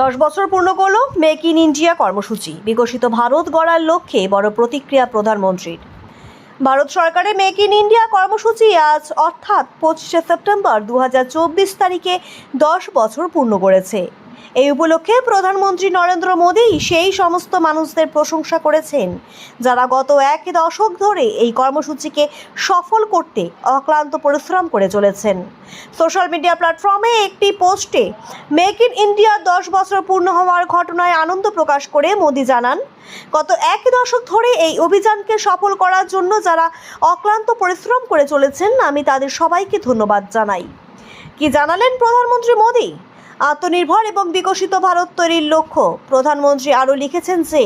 দশ বছর পূর্ণ করল মেক ইন ইন্ডিয়া কর্মসূচি। বিকশিত ভারত গড়ার লক্ষ্যে বড় প্রতিক্রিয়া প্রধানমন্ত্রীর। ভারত সরকারের মেক ইন ইন্ডিয়া কর্মসূচি আজ, অর্থাৎ পঁচিশে সেপ্টেম্বর দু হাজার চব্বিশ তারিখে দশ বছর পূর্ণ করেছে। এই উপলক্ষে প্রধানমন্ত্রী নরেন্দ্র মোদী সেই সমস্ত মানুষদের প্রশংসা করেছেন, যারা গত এক দশক ধরে এই কর্মসূচিকে সফল করতে অক্লান্ত পরিশ্রম করে চলেছেন। সোশ্যাল মিডিয়া প্ল্যাটফর্মে একটি পোস্টে, মেক ইন ইন্ডিয়া দশ বছর পূর্ণ হওয়ার ঘটনায় আনন্দ প্রকাশ করে মোদী জানান, গত এক দশক ধরে এই অভিযানকে সফল করার জন্য যারা অক্লান্ত পরিশ্রম করে চলেছেন, আমি তাদের সবাইকে ধন্যবাদ জানাই। কি জানালেন প্রধানমন্ত্রী মোদী? আত্মনির্ভর এবং বিকশিত ভারত তৈরির লক্ষ্য। প্রধানমন্ত্রী আরও লিখেছেন যে,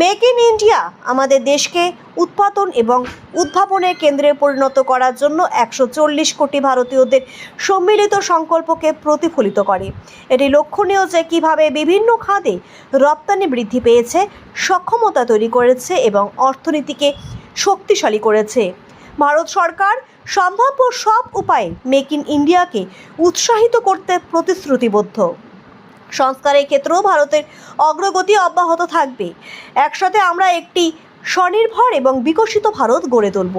মেক ইন ইন্ডিয়া আমাদের দেশকে উৎপাদন এবং উদ্ভাবনের কেন্দ্রে পরিণত করার জন্য একশো চল্লিশ কোটি ভারতীয়দের সম্মিলিত সংকল্পকে প্রতিফলিত করে। এটি লক্ষণীয় যে কীভাবে বিভিন্ন খাতে রপ্তানি বৃদ্ধি পেয়েছে, সক্ষমতা তৈরি করেছে এবং অর্থনীতিকে শক্তিশালী করেছে। ভারত সরকার সম্ভাব্য সব উপায়ে মেক ইন ইন্ডিয়াকে উৎসাহিত করতে প্রতিশ্রুতিবদ্ধ। সংস্কারের ক্ষেত্রেও ভারতের অগ্রগতি অব্যাহত থাকবে। একসাথে আমরা একটি স্বনির্ভর এবং বিকশিত ভারত গড়ে তুলব।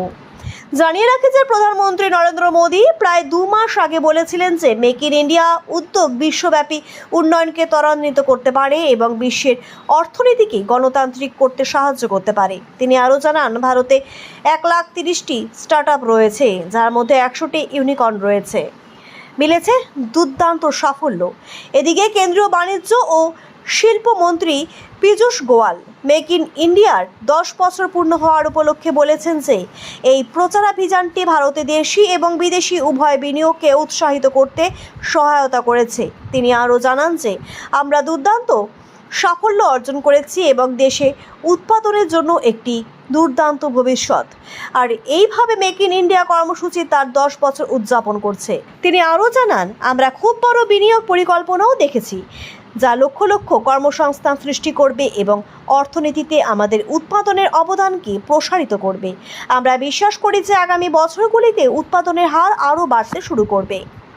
জানিয়ে রাখি যে প্রধানমন্ত্রী নরেন্দ্র মোদী প্রায় দু মাস আগে বলেছিলেন যে মেক ইন ইন্ডিয়া উদ্যোগ বিশ্বব্যাপী উন্নয়নকে ত্বরান্বিত করতে পারে এবং বিশ্বের অর্থনীতিকে গণতান্ত্রিক করতে সাহায্য করতে পারে। তিনি আরও জানান, ভারতে এক লাখ তিরিশটি স্টার্ট রয়েছে, যার মধ্যে একশোটি ইউনিকর্ন রয়েছে। মিলেছে দুর্দান্ত সাফল্য। এদিকে কেন্দ্রীয় বাণিজ্য ও শিল্পমন্ত্রী পীযূষ গোয়াল মেক ইন ইন্ডিয়ার দশ বছর পূর্ণ হওয়ার উপলক্ষে বলেছেন যে, এই প্রচারাভিযানটি ভারতে দেশি এবং বিদেশি উভয় বিনিয়োগকে উৎসাহিত করতে সহায়তা করেছে। তিনি আরও জানান যে, আমরা দুর্দান্ত সাফল্য অর্জন করেছি এবং দেশে উৎপাদনের জন্য একটি দুর্দান্ত ভবিষ্যৎ। আর এইভাবে মেক ইন ইন্ডিয়া কর্মসূচি তার দশ বছর উদযাপন করছে। তিনি আরও জানান, আমরা খুব বড় বিনিয়োগ পরিকল্পনাও দেখেছি। যা লক্ষ লক্ষ কর্মসংস্থান সৃষ্টি করবে এবং অর্থনীতিতে আমাদের উৎপাদনের অবদানকে প্রসারিত করবে। আমরা বিশ্বাস করি যে আগামী বছরগুলিতে উৎপাদনের হার আরও বাড়তে শুরু করবে।